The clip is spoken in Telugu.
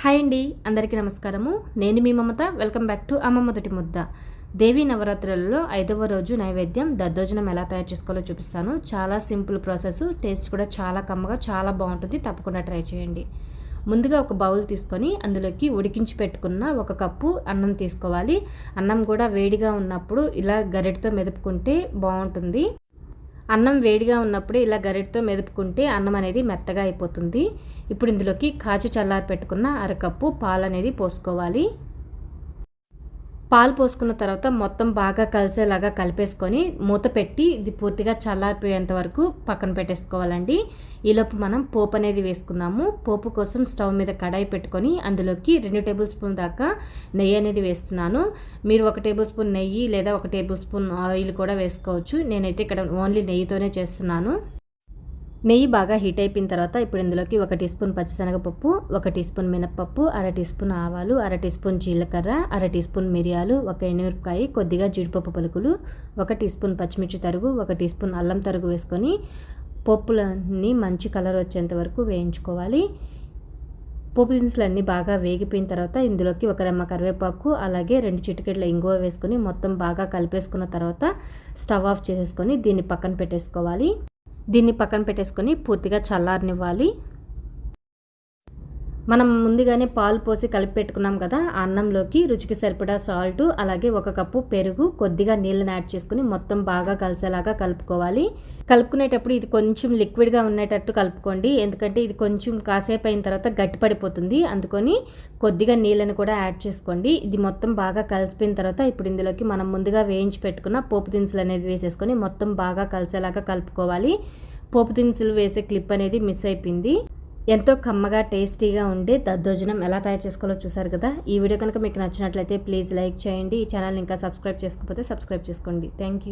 హాయ్ అండి అందరికీ నమస్కారము. నేను మీ మమత వెల్కమ్ బ్యాక్ టు అమ్మ మొదటి ముద్ద. దేవి నవరాత్రులలో ఐదవ రోజు నైవేద్యం దద్దోజనం ఎలా తయారు చేసుకోవాలో చూపిస్తాను. చాలా సింపుల్ ప్రాసెస్ టేస్ట్ కూడా చాలా కమ్మగా చాలా బాగుంటుంది. తప్పకుండా ట్రై చేయండి. ముందుగా ఒక బౌల్ తీసుకొని అందులోకి ఉడికించి పెట్టుకున్న ఒక కప్పు అన్నం తీసుకోవాలి. అన్నం కూడా వేడిగా ఉన్నప్పుడు ఇలా గరిటతో మెదుపుకుంటే బాగుంటుంది. అన్నం వేడిగా ఉన్నప్పుడు ఇలా గరిటతో మెదుపుకుంటే అన్నం అనేది మెత్తగా అయిపోతుంది. ఇప్పుడు ఇందులోకి కాచి చల్లారి పెట్టుకున్న అరకప్పు పాలు అనేది పోసుకోవాలి. పాలు పోసుకున్న తర్వాత మొత్తం బాగా కలిసేలాగా కలిపేసుకొని మూత పెట్టి ఇది పూర్తిగా చల్లారిపోయేంత వరకు పక్కన పెట్టేసుకోవాలండి. ఈలోపు మనం పోపు అనేది వేసుకున్నాము పోపు కోసం స్టవ్ మీద కడాయి పెట్టుకొని అందులోకి రెండు టేబుల్ స్పూన్ దాకా నెయ్యి అనేది వేస్తున్నాను. మీరు ఒక టేబుల్ స్పూన్ నెయ్యి లేదా ఒక టేబుల్ స్పూన్ ఆయిల్ కూడా వేసుకోవచ్చు. నేనైతే ఇక్కడ ఓన్లీ నెయ్యితోనే చేస్తున్నాను. నెయ్యి బాగా హీట్ అయిపోయిన తర్వాత ఇప్పుడు ఇందులోకి ఒక టీ స్పూన్ పచ్చిశనగపప్పు ఒక టీ స్పూన్ మినప్పప్పు అర టీ స్పూన్ ఆవాలు అర టీ స్పూన్ జీలకర్ర అర టీ స్పూన్ మిరియాలు ఒక ఎండుమిరపకాయ కొద్దిగా జీడిపప్పు పలుకులు ఒక టీ స్పూన్ పచ్చిమిర్చి తరుగు ఒక టీ స్పూన్ అల్లం తరుగు వేసుకొని పప్పులన్నీ మంచి కలర్ వచ్చేంత వరకు వేయించుకోవాలి. పోపు దినుసులు అన్నీ బాగా వేగిపోయిన తర్వాత ఇందులోకి ఒక రెమ్మ కరివేపాకు అలాగే రెండు చిటికెట్ల ఇంగువ వేసుకొని మొత్తం బాగా కలిపేసుకున్న తర్వాత స్టవ్ ఆఫ్ చేసేసుకొని దీన్ని పక్కన పెట్టేసుకోవాలి. దీన్ని పక్కన పెట్టేసుకొని పూర్తిగా చల్లారనివ్వాలి. మనం ముందుగానే పాలు పోసి కలిపి పెట్టుకున్నాం కదా ఆ అన్నంలోకి రుచికి సరిపడా సాల్ట్ అలాగే ఒక కప్పు పెరుగు కొద్దిగా నీళ్ళని యాడ్ చేసుకుని మొత్తం బాగా కలిసేలాగా కలుపుకోవాలి. కలుపుకునేటప్పుడు ఇది కొంచెం లిక్విడ్గా ఉండేటట్టు కలుపుకోండి ఎందుకంటే ఇది కొంచెం కాసేపు అయిన తర్వాత గట్టిపడిపోతుంది. అందుకొని కొద్దిగా నీళ్ళని కూడా యాడ్ చేసుకోండి. ఇది మొత్తం బాగా కలిసిపోయిన తర్వాత ఇప్పుడు ఇందులోకి మనం ముందుగా వేయించి పెట్టుకున్న పోపు దినుసులు అనేది వేసేసుకొని మొత్తం బాగా కలిసేలాగా కలుపుకోవాలి. పోపు దినుసులు వేసే క్లిప్ అనేది మిస్ అయిపోయింది. ఎంతో కమ్మగా టేస్టీగా ఉండే దద్దోజనం ఎలా తయారు చేసుకోవాలో చూసారు కదా? ఈ వీడియో కనుక మీకు నచ్చినట్లయితే ప్లీజ్ లైక్ చేయండి. ఈ ఛానల్ ఇంకా సబ్స్క్రైబ్ చేసుకోకపోతే సబ్స్క్రైబ్ చేసుకోండి. Thank you